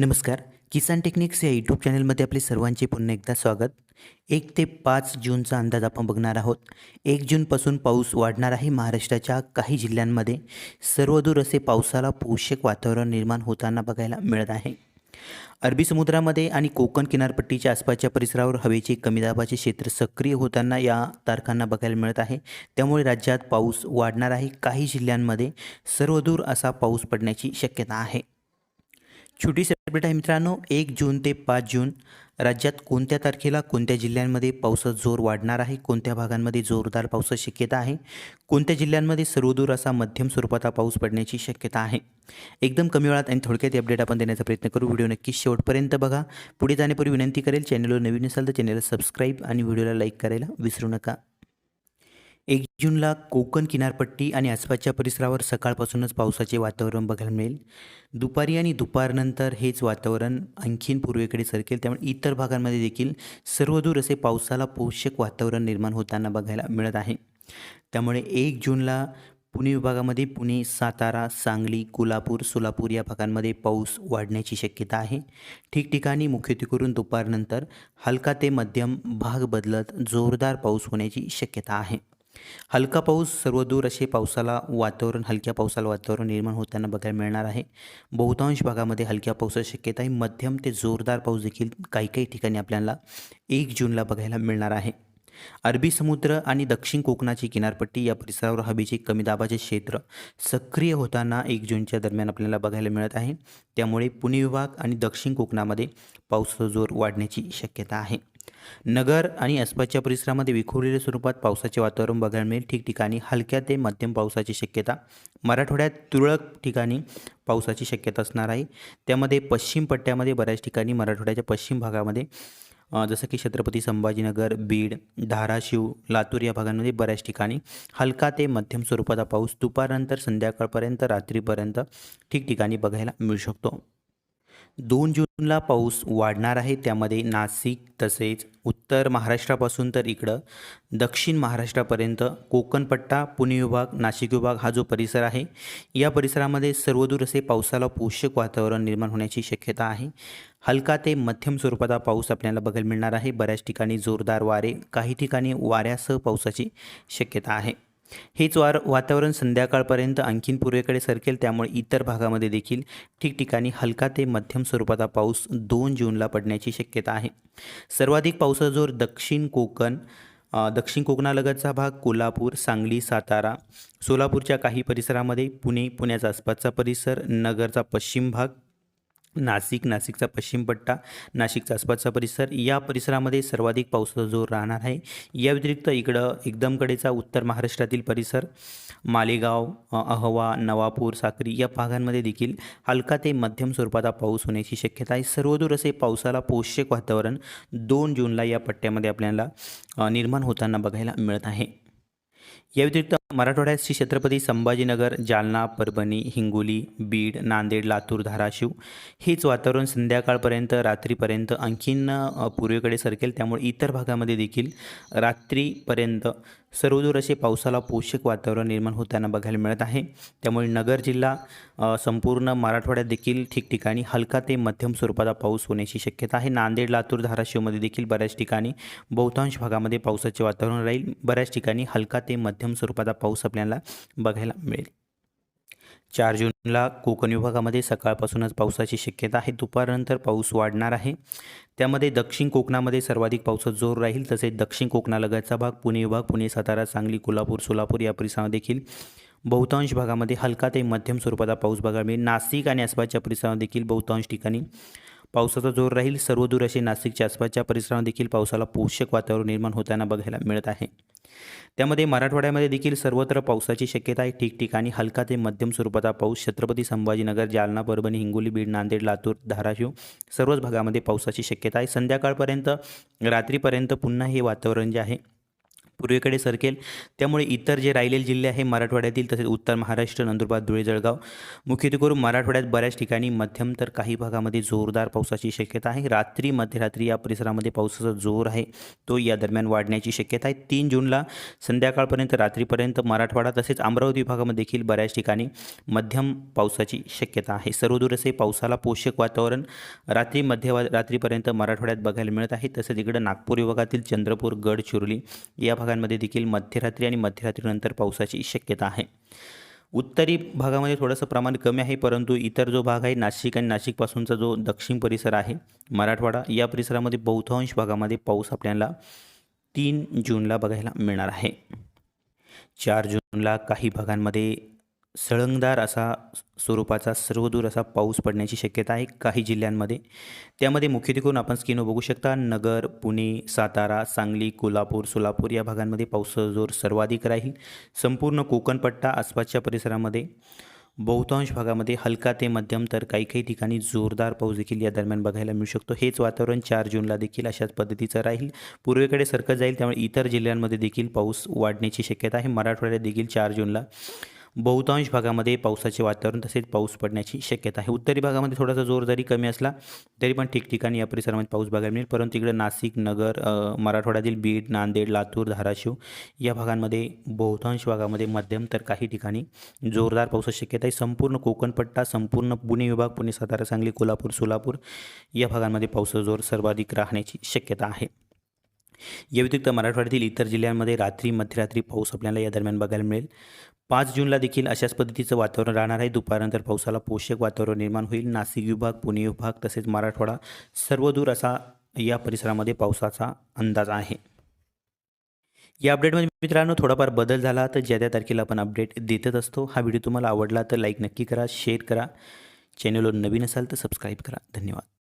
नमस्कार. किसान टेक्निक्स या यूट्यूब चॅनलमध्ये आपले सर्वांचे पुन्हा एकदा स्वागत. एक ते पाच जूनचा अंदाज आपण बघणार आहोत. एक जूनपासून पाऊस वाढणार आहे महाराष्ट्राच्या काही जिल्ह्यांमध्ये. सर्वदूर असे पावसाला पोषक वातावरण निर्माण होताना बघायला मिळत आहे. अरबी समुद्रामध्ये आणि कोकण किनारपट्टीच्या आसपासच्या परिसरावर हवेचे कमी दाबाचे क्षेत्र सक्रिय होताना या तारखांना बघायला मिळत आहे. त्यामुळे राज्यात पाऊस वाढणार आहे. काही जिल्ह्यांमध्ये सर्वदूर असा पाऊस पडण्याची शक्यता आहे. छोटी सेपरेट आहे मित्रांनो. एक जून ते पाच जून राज्यात कोणत्या तारखेला कोणत्या जिल्ह्यांमध्ये पावसाचा जोर वाढणार आहे? कोणत्या भागांमध्ये जोरदार पावसाची शक्यता आहे? कोणत्या जिल्ह्यांमध्ये सर्वदूर असा मध्यम स्वरूपाचा पाऊस पडण्याची शक्यता आहे? एकदम कमी वेळात आणि थोडक्यात अपडेट आपण देण्याचा प्रयत्न करू. व्हिडिओ नक्कीच शेवटपर्यंत बघा. पुढे जाण्यापूर्वी विनंती करेल चॅनलवर नवीन असाल तर चॅनलला सबस्क्राईब आणि व्हिडिओला लाईक करायला विसरू नका. एक जूनला कोकण किनारपट्टी आणि आसपासच्या परिसरावर सकाळपासूनच पावसाचे वातावरण बघायला मिळेल. दुपारी आणि दुपारनंतर हेच वातावरण आणखीन पूर्वेकडे सरकेल. त्यामुळे इतर भागांमध्ये देखील सर्वदूर असे पावसाला पोषक वातावरण निर्माण होताना बघायला मिळत आहे. त्यामुळे एक जूनला पुणे विभागामध्ये पुणे सातारा सांगली कोल्हापूर सोलापूर या भागांमध्ये पाऊस वाढण्याची शक्यता आहे. ठिकठिकाणी मुख्यत्वे करून दुपारनंतर हलका ते मध्यम भाग बदलत जोरदार पाऊस होण्याची शक्यता आहे. हलका पाऊस सर्वदूर असे पावसाला वातावरण हलक्या पावसाला वातावरण निर्माण होताना बघायला मिळणार आहे. बहुतांश भागामध्ये हलक्या पावसाची शक्यता आहे. मध्यम ते जोरदार पाऊस देखील काही काही ठिकाणी आपल्याला एक जूनला बघायला मिळणार आहे. अरबी समुद्र आणि दक्षिण कोकणाची किनारपट्टी या परिसरावर हवेचे कमी दाबाचे क्षेत्र सक्रिय होताना एक जूनच्या दरम्यान आपल्याला बघायला मिळत आहे. त्यामुळे पुणे विभाग आणि दक्षिण कोकणामध्ये पावसाचा जोर वाढण्याची शक्यता आहे. नगर आणि आसपासच्या परिसरामध्ये विखुरलेल्या स्वरूपात पावसाचे वातावरण बघायला मिळेल. ठिकठिकाणी हलक्या ते मध्यम पावसाची शक्यता. मराठवाड्यात तुरळक ठिकाणी पावसाची शक्यता असणार आहे. त्यामध्ये पश्चिम पट्ट्यामध्ये बऱ्याच ठिकाणी मराठवाड्याच्या पश्चिम भागामध्ये जसं की छत्रपती संभाजीनगर बीड धाराशिव लातूर या भागांमध्ये बऱ्याच ठिकाणी हलका ते मध्यम स्वरूपाचा पाऊस दुपारनंतर संध्याकाळपर्यंत रात्रीपर्यंत ठिकठिकाणी बघायला मिळू शकतो. दोन जूनला पाऊस वाढणार आहे त्यामध्ये नाशिक तसेच उत्तर महाराष्ट्रापासून तर इकडं दक्षिण महाराष्ट्रापर्यंत कोकणपट्टा पुणे विभाग नाशिक विभाग हा जो परिसर आहे या परिसरामध्ये सर्वदूर असे पावसाला पोषक वातावरण निर्माण होण्याची शक्यता आहे. हलका ते मध्यम स्वरूपाचा पाऊस आपल्याला बघायला मिळणार आहे. बऱ्याच ठिकाणी जोरदार वारे काही ठिकाणी वाऱ्यासह पावसाची शक्यता आहे. हेच वार वातावरण संध्याकाळपर्यंत आणखीन पूर्वेकडे सरकेल त्यामुळे इतर भागामध्ये देखील ठिकठिकाणी हलका ते मध्यम स्वरूपाचा पाऊस दोन जूनला पडण्याची शक्यता आहे. सर्वाधिक पावसाचा जोर दक्षिण कोकण दक्षिण कोकणालगतचा भाग कोल्हापूर सांगली सातारा सोलापूरच्या काही परिसरामध्ये पुणे पुण्याचा आसपासचा परिसर नगरचा पश्चिम भाग नाशिक नाशिकचा पश्चिम पट्टा नाशिकचा आसपासचा परिसर. या परिसरामध्ये सर्वाधिक पावसाचा जोर राहणार आहे. या व्यतिरिक्त इकडं एकदमकडेचा उत्तर महाराष्ट्रातील परिसर मालेगाव अहवा नवापूर साक्री या भागांमध्ये देखील हलका ते मध्यम स्वरूपाचा पाऊस होण्याची शक्यता आहे. सर्वदूर असे पावसाला पोषक वातावरण दोन जूनला या पट्ट्यामध्ये आपल्याला निर्माण होताना बघायला मिळत आहे. या व्यतिरिक्त मराठवाड्यात श्री छत्रपती संभाजीनगर जालना परभणी हिंगोली बीड नांदेड लातूर धाराशिव हेच वातावरण संध्याकाळपर्यंत रात्रीपर्यंत आणखीन पूर्वेकडे सरकेल. त्यामुळे इतर भागामध्ये देखील रात्रीपर्यंत सर्वदूर असे पावसाला पोषक वातावरण निर्माण होताना बघायला मिळत आहे. त्यामुळे नगर जिल्हा संपूर्ण मराठवाड्यात देखील ठिकठिकाणी हलका ते मध्यम स्वरूपाचा पाऊस होण्याची शक्यता आहे. नांदेड लातूर धाराशिवमध्ये देखील बऱ्याच ठिकाणी बहुतांश भागामध्ये पावसाचे वातावरण राहील. बऱ्याच ठिकाणी हलका ते मध्यम स्वरूपाचा पाऊस आपल्याला बघायला मिळेल. चार जूनला कोकण विभागामध्ये सकाळपासूनच पावसाची शक्यता आहे. दुपारनंतर पाऊस वाढणार आहे. त्यामध्ये दक्षिण कोकणामध्ये सर्वाधिक पावसात जोर राहील. तसेच दक्षिण कोकणालगतचा भाग पुणे विभाग पुणे सातारा सांगली कोल्हापूर सोलापूर या परिसरामध्ये देखील बहुतांश भागामध्ये हलका ते मध्यम स्वरूपाचा पाऊस बघायला मिळेल. नाशिक आणि आसपासच्या परिसरामध्ये देखील बहुतांश ठिकाणी पावसाचा जोर राहील. सर्वदूर असे नाशिकच्या आसपासच्या परिसरामध्ये देखील पावसाला पोषक वातावरण निर्माण होताना बघायला मिळत आहे. त्यामध्ये मराठवाड्यामध्ये देखील सर्वत्र पावसाची शक्यता आहे. ठिकठिकाणी हलका ते मध्यम स्वरूपाचा पाऊस. छत्रपती संभाजीनगर जालना परभणी हिंगोली बीड नांदेड लातूर धाराशिव सर्वच भागामध्ये पावसाची शक्यता आहे. संध्याकाळपर्यंत रात्रीपर्यंत पुन्हा हे वातावरण जे आहे पूर्वेकडे सरकेल. त्यामुळे इतर जे राहिलेले जिल्हे आहे मराठवाड्यातील तसेच उत्तर महाराष्ट्र नंदुरबार धुळे जळगाव मुख्यत्वे करून मराठवाड्यात बऱ्याच ठिकाणी मध्यम तर काही भागामध्ये जोरदार पावसाची शक्यता आहे. रात्री मध्यरात्री या परिसरामध्ये पावसाचा जोर आहे. तो या दरम्यान वाढण्याची शक्यता आहे. तीन जूनला संध्याकाळपर्यंत रात्रीपर्यंत मराठवाडा तसेच अमरावती विभागामध्ये देखील बऱ्याच ठिकाणी मध्यम पावसाची शक्यता आहे. सर्वदूर असे पावसाला पोषक वातावरण रात्री मध्य रात्रीपर्यंत मराठवाड्यात बघायला मिळत आहे. तसेच इकडे नागपूर विभागातील चंद्रपूर गडचिरोली या भागांमध्ये देखील मध्यरात्री आणि मध्यरात्रीनंतर पावसाची शक्यता आहे. उत्तरी भागामध्ये थोडंसं प्रमाण कमी आहे परंतु इतर जो भाग आहे नाशिक आणि नाशिकपासूनचा जो दक्षिण परिसर आहे मराठवाडा या परिसरामध्ये बहुतांश भागामध्ये पाऊस आपल्याला तीन जूनला बघायला मिळणार आहे. चार जूनला काही भागांमध्ये सळंगदार असा स्वरूपाचा सर्वदूर असा पाऊस पडण्याची शक्यता आहे काही जिल्ह्यांमध्ये. त्यामध्ये मुख्यत्वे करून आपण स्किनो बघू शकता नगर पुणे सातारा सांगली कोल्हापूर सोलापूर या भागांमध्ये पावसाचा जोर सर्वाधिक राहील. संपूर्ण कोकणपट्टा आसपासच्या परिसरामध्ये. बहुतांश भागामध्ये हलका ते मध्यम तर काही काही ठिकाणी जोरदार पाऊस देखील या दरम्यान बघायला मिळू शकतो. हेच वातावरण चार जूनला देखील अशाच पद्धतीचं राहील. पूर्वेकडे सरकत जाईल त्यामुळे इतर जिल्ह्यांमध्ये देखील पाऊस वाढण्याची शक्यता आहे. मराठवाड्यात देखील चार जूनला. बहुतांश भागामध्ये पावसाचे वातावरण तसेच पाऊस पडण्याची शक्यता आहे. उत्तरी भागामध्ये थोडासा जोर जरी कमी असला तरी पण ठिकठिकाणी या परिसरामध्ये पाऊस बघायला मिळेल. परंतु इकडे नाशिक नगर मराठवाड्यातील बीड नांदेड लातूर धाराशिव या भागांमध्ये बहुतांश भागामध्ये मध्यम तर काही ठिकाणी जोरदार पावसाची शक्यता आहे. संपूर्ण कोकणपट्टा संपूर्ण पुणे विभाग पुणे सातारा सांगली कोल्हापूर सोलापूर या भागांमध्ये पावसाचा जोर सर्वाधिक राहण्याची शक्यता आहे. या व्यतिरिक्त मराठवाड्यातील इतर जिल्ह्यांमध्ये रात्री मध्यरात्री पाऊस आपल्याला या दरम्यान बघायला मिळेल. पाच जूनला देखील अशाच पद्धतीचं वातावरण राहणार आहे. दुपारनंतर पावसाला पोषक वातावरण निर्माण होईल. नाशिक विभाग पुणे विभाग तसेच मराठवाडा सर्वदूर असा या परिसरामध्ये पावसाचा अंदाज आहे. या अपडेटमध्ये मित्रांनो थोडाफार बदल झाला तर ज्या त्या तारखेला आपण अपडेट देतच असतो. हा व्हिडिओ तुम्हाला आवडला तर लाईक नक्की करा शेअर करा. चॅनलवर नवीन असाल तर सबस्क्राईब करा. धन्यवाद.